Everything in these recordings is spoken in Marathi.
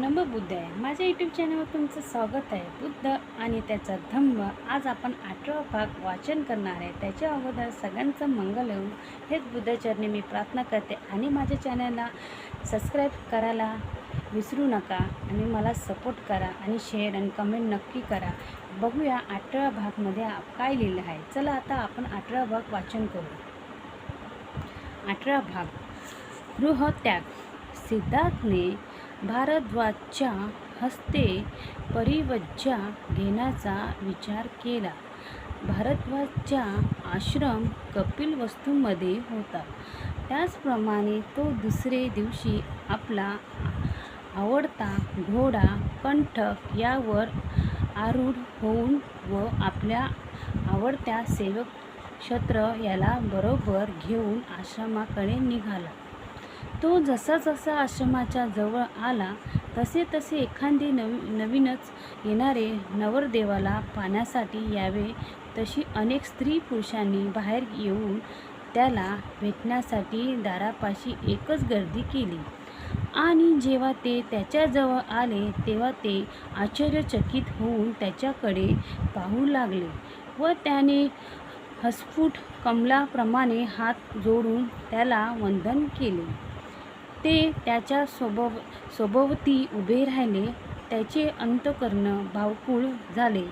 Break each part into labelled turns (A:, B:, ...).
A: नमो बुद्ध आहे माझ्या यूट्यूब चॅनलवर तुमचं स्वागत आहे. बुद्ध आणि त्याचा धम्म. आज आपण आठवा भाग वाचन करणार आहे. त्याच्या अगोदर सगळ्यांचं मंगल होऊ हेच बुद्धचरणी मी प्रार्थना करते. आणि माझ्या चॅनलला सबस्क्राईब करायला विसरू नका आणि मला सपोर्ट करा आणि शेअर आणि कमेंट नक्की करा. बघूया आठव्या भागमध्ये आप- काय लिहिलं आहे. चला आता आपण आठवा भाग वाचन करू. आठवा भाग. गृहत्याग. सिद्धार्थने भारद्वाजच्या हस्ते परिवज्जा घेण्याचा विचार केला. भारद्वाजचा आश्रम कपिलवस्तूमध्ये होता. त्याचप्रमाणे तो दुसरे दिवशी आपला आवडता घोडा कंठक यावर आरूढ होऊन व आपल्या आवडत्या सेवक क्षत्र याला बरोबर घेऊन आश्रमाकडे निघाला. तो जसा जसा आश्रमाच्या जवळ आला तसे तसे एखादे नवी नवीनच येणारे नवरदेवाला पाहण्यासाठी यावे तशी अनेक स्त्री पुरुषांनी बाहेर येऊन त्याला भेटण्यासाठी दारापाशी एकच गर्दी केली. आणि जेव्हा ते त्याच्याजवळ आले तेव्हा ते आश्चर्यचकित होऊन त्याच्याकडे पाहू लागले व त्याने हसफूट कमलाप्रमाणे हात जोडून त्याला वंदन केले. ते त्याच्या सोबव सोबवती उभे राहिले त्याचे अंतकर्ण भावपूळ झाले.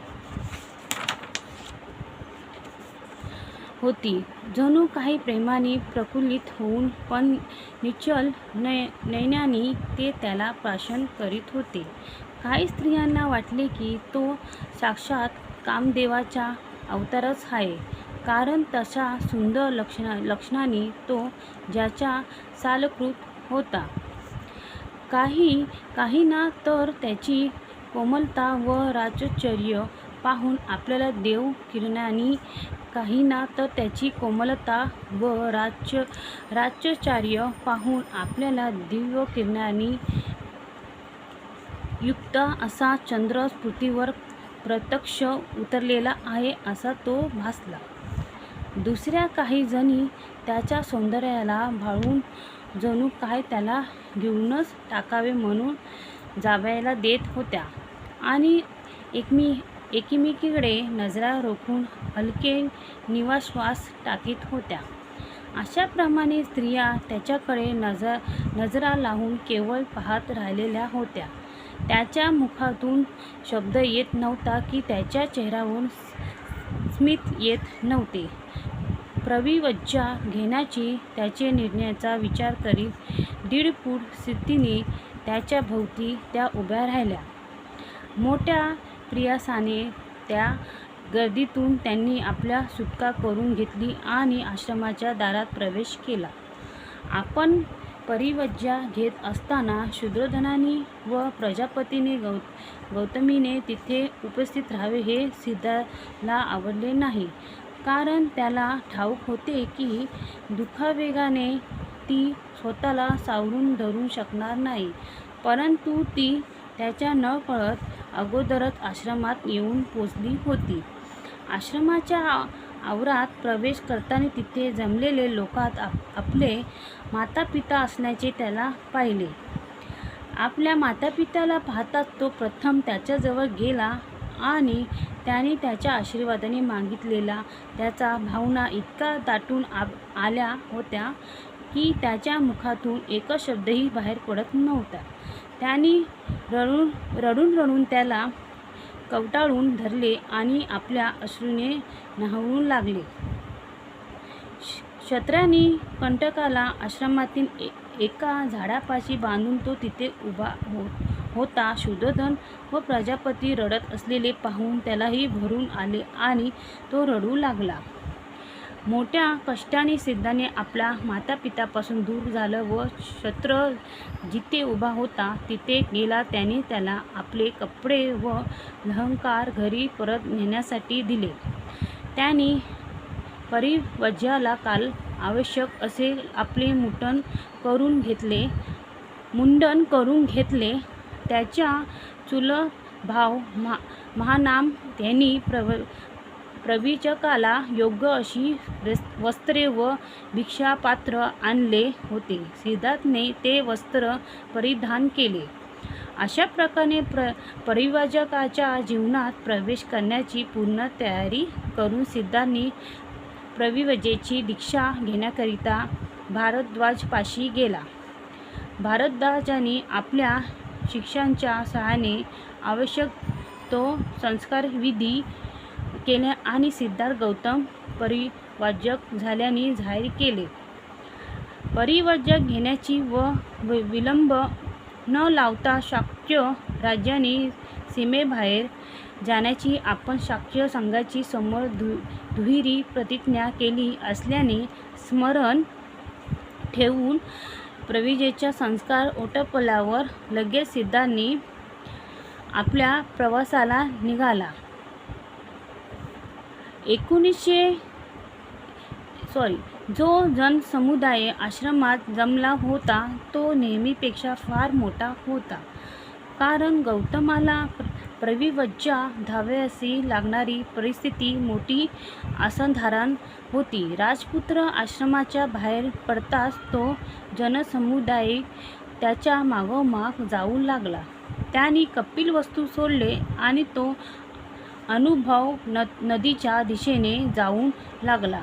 A: होती. जणू काही प्रेमाने प्रफुल्लित होऊन पण निश्चल नय नैनानी ते त्याला प्राशन करीत होते. काही स्त्रियांना वाटले की तो साक्षात कामदेवाचा अवतारच आहे. कारण तशा सुंदर लक्षणा लक्षणाने तो ज्याच्या सालकृत होता. काही काहींना तर त्याची कोमलता व राजचर्य पाहून आपल्याला देव किरणानी काहींना तर त्याची कोमलता व राज राजचार्य पाहून आपल्याला दिव्य किरणांनी युक्त असा चंद्र स्फूर्तीवर प्रत्यक्ष उतरलेला आहे असा तो भासला. दुसऱ्या काही जणी त्याच्या सौंदर्याला भाळून जणू काय त्याला घेऊनच टाकावे म्हणून जावयाला देत होत्या. आणि एकमी एकमेकीकडे नजरा रोखून हलके निवाश्वास टाकीत होत्या. अशाप्रमाणे स्त्रिया त्याच्याकडे नजर नजरा लावून केवळ पाहत राहिलेल्या होत्या. त्याच्या मुखातून शब्द येत नव्हता की त्याच्या चेहऱ्यावरून स्मित येत नव्हते. प्रविवज्जा घेण्याची त्याचे निर्णयाचा विचार करीत दीड फूट सिद्धीने त्याच्या भोवती त्या उभ्या राहिल्या. मोठ्या प्रियासाने त्या गर्दीतून त्यांनी आपल्या सुटका करून घेतली आणि आश्रमाच्या दारात प्रवेश केला. आपण परिवज्जा घेत असताना शूद्रधनाने व प्रजापतीने गौ गौतमीने तिथे उपस्थित राहावे हे सिद्धाला आवडले नाही. कारण त्याला ठाऊक होते की दुखावेगाने ती स्वतःला सावरून धरू शकणार नाही. परंतु ती त्याच्या न कळत अगोदरच आश्रमात येऊन पोचली होती. आश्रमाच्या आवरात प्रवेश करताना तिथे जमलेले लोकात आप आपले मातापिता असण्याचे त्याला पाहिले. आपल्या मातापित्याला पाहताच तो प्रथम त्याच्याजवळ गेला आणि त्याने त्याच्या आशीर्वादाने मागितलेला त्याचा भावना इतका दाटून आ आल्या होत्या की त्याच्या मुखातून एकच शब्दही बाहेर पडत नव्हता. त्याने रडून रडून रडून त्याला कवटाळून धरले आणि आपल्या अश्रूने न्हावून लागले. क्षत्र्याने कंटकाला आश्रमातील ए एका झाडापाशी बांधून तो तिथे उभा हो होता. शुद्धोधन व प्रजापती रडत असलेले पाहून त्यालाही भरून आले आणि तो रडू लागला. मोठ्या कष्टाने सिद्धाने आपल्या मातापितापासून दूर झालं व शत्र जिथे उभा होता तिथे गेला. त्याने त्याला आपले कपडे व लहंकार घरी परत नेण्यासाठी दिले. त्याने परिवज्याला काल आवश्यक असे आपले मुंडन करून घेतले मुंडन करून घेतले. त्याच्या चुलभाव महा महानाम त्यांनी प्रव प्रविचकाला योग्य अशी वस्त्रे व भिक्षापात्र आणले होते. सिद्धार्थने ते वस्त्र परिधान केले. अशा प्रकारे प्र परिवाजकाच्या जीवनात प्रवेश करण्याची पूर्ण तयारी करून सिद्धांनी प्रविवजेची दीक्षा घेण्याकरिता भारद्वाजपाशी गेला. भारद्वाजाने आपल्या शिक्षांच्या सहाय्याने आवश्यक तो संस्कारविधी केले आणि सिद्धार्थ गौतम परिवाजक झाल्याने जाहीर केले. परिवाजक घेण्याची व वि- विलंब न लावता शाक्य राज्याने सीमेबाहेर जाण्याची आपण शाक्य संघाची समोर धु दुहेरी प्रतिज्ञा केली असल्याने स्मरण ठेवून प्रविजेच्या संस्कार ओटपल्यावर लगेच सिद्धांनी आपल्या प्रवासाला निघाला. एकोणीसशे सॉरी जो जनसमुदाय आश्रमात जमला होता तो नेहमीपेक्षा फार मोठा होता. कारण गौतमाला प्र प्रविवज्जा धाव्यासी लागणारी परिस्थिती मोठी असंधारण होती. राजपुत्र आश्रमाच्या बाहेर पडताच तो जनसमुदाय त्याच्या मागोमाग जाऊ लागला. त्याने कपिल वस्तू सोडले आणि तो अनुभव न नदीच्या दिशेने जाऊ लागला.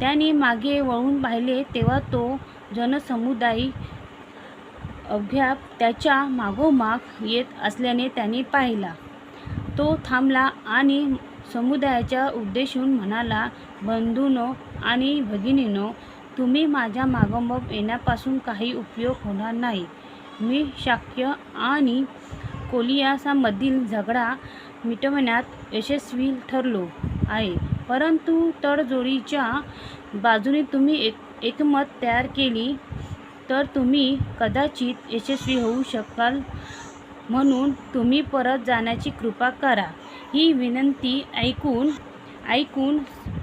A: त्याने मागे वळून पाहिले तेव्हा तो जनसमुदाय अभ्याप त्याच्या मागोमाग येत असल्याने त्याने पाहिला. तो थांबला आणि समुदायाच्या उद्देशून म्हणाला बंधूनो आणि भगिनीनो तुम्ही माझ्या मागोमाग येण्यापासून काही उपयोग होणार नाही. मी शाक्य आणि कोलियासामधील झगडा मिटवण्यात यशस्वी ठरलो आहे. परंतु तडजोडीच्या बाजूने तुम्ही एक एकमत तयार केली तर तुम्ही कदाचित यशस्वी होऊ शकाल म्हणून तुम्ही परत जाण्याची कृपा करा. ही विनंती ऐकून ऐकून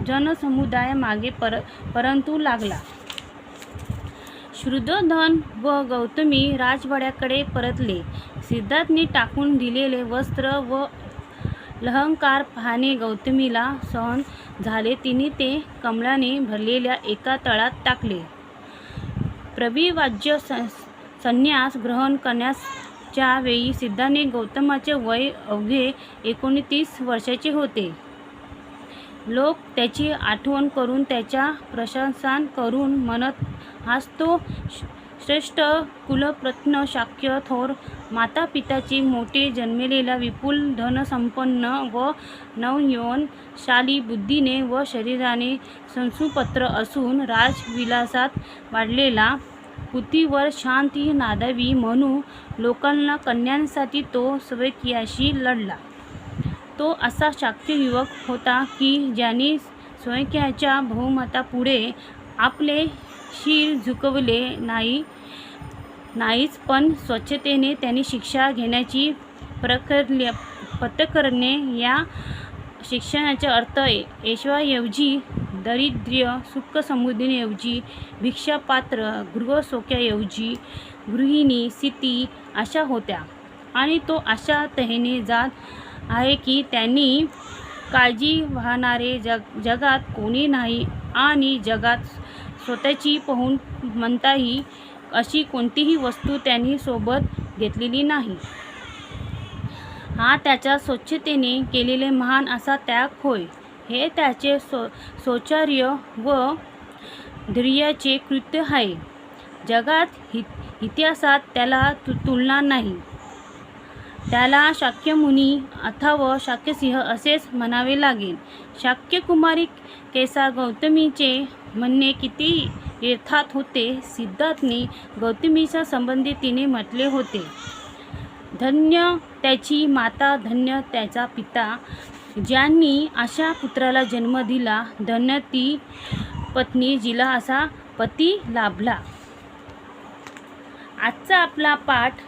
A: जनसमुदाय मागे पर परंतु लागला. श्रुद्धधन व गौतमी राजवाड्याकडे परतले. सिद्धार्थने टाकून दिलेले वस्त्र व लहंकार पाहणे गौतमीला सहन झाले. तिने ते कमळाने भरलेल्या एका तळात टाकले. प्रविवाज्य स संन्यास ग्रहण करण्याच्या वेळी सिद्धाने गौतमाचे वय अवघे एकोणतीस वर्षाचे होते. लोक त्याची आठवण करून त्याच्या प्रशंसान करून म्हणत हाच तो श- श्रेष्ठ कुलप्रत्न शाक्य थोर माता पिताची मोठे जन्मलेला विपुल धनसंपन्न व नवयौन शाली बुद्धीने व शरीराने संसुपत्र असून राजविलासात वाढलेला पृथ्वीवर शांती नादावी म्हणून लोकांना कन्यांसाठी तो स्वकीयाशी लढला. तो असा शाक्य युवक होता की ज्याने स्वयंक्याच्या बहुमतापुढे आपले शीर झुकवले नाही नाहीच पण स्वच्छतेने त्यांनी शिक्षा घेण्याची प्रकर्य पत्करणे या शिक्षणाचा अर्थ ऐश्वर्याऐवजी दरिद्र्य सुख समृद्धीऐवजी भिक्षापात्र गृहसोक्याऐवजी गृहिणी स्थिती अशा होत्या. आणि तो अशा तऱ्हेने जात आहे की त्यांनी काळजी वाहणारे जग जगात कोणी नाही आणि जगात स्वतःची पाहून म्हणताही अशी कोणतीही वस्तू त्यांनी सोबत घेतलेली नाही. हा त्याच्या स्वच्छतेने केलेले महान असा त्याग होय. हे त्याचे सो सौचार्य व धैर्याचे कृत्य आहे. जगात हि इतिहासात त्याला तु तुलना नाही. त्याला शाक्यमुनी अथवा शाक्यसिंह असेच म्हणावे लागेल. शाक्यकुमारी केसा गौतमीचे म्हणणे किती यथात होते सिद्धार्थने गौतमीच्या संबंधी तिने म्हटले होते. धन्य त्याची माता धन्य त्याचा पिता ज्यांनी अशा पुत्राला जन्म दिला धन्य ती पत्नी जिला असा पती लाभला. आजचा आपला पाठ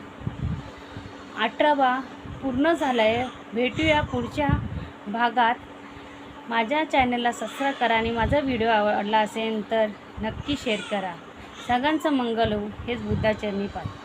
A: अठरावा पूर्ण झाला आहे भेटूया पुढच्या भागात. माझ्या चॅनलला सबस्क्राईब करा आणि माझा व्हिडिओ आवडला असेल तर नक्की शेअर करा. सगळ्यांचं मंगल हो. हेच बुद्धाचरणी पाठ.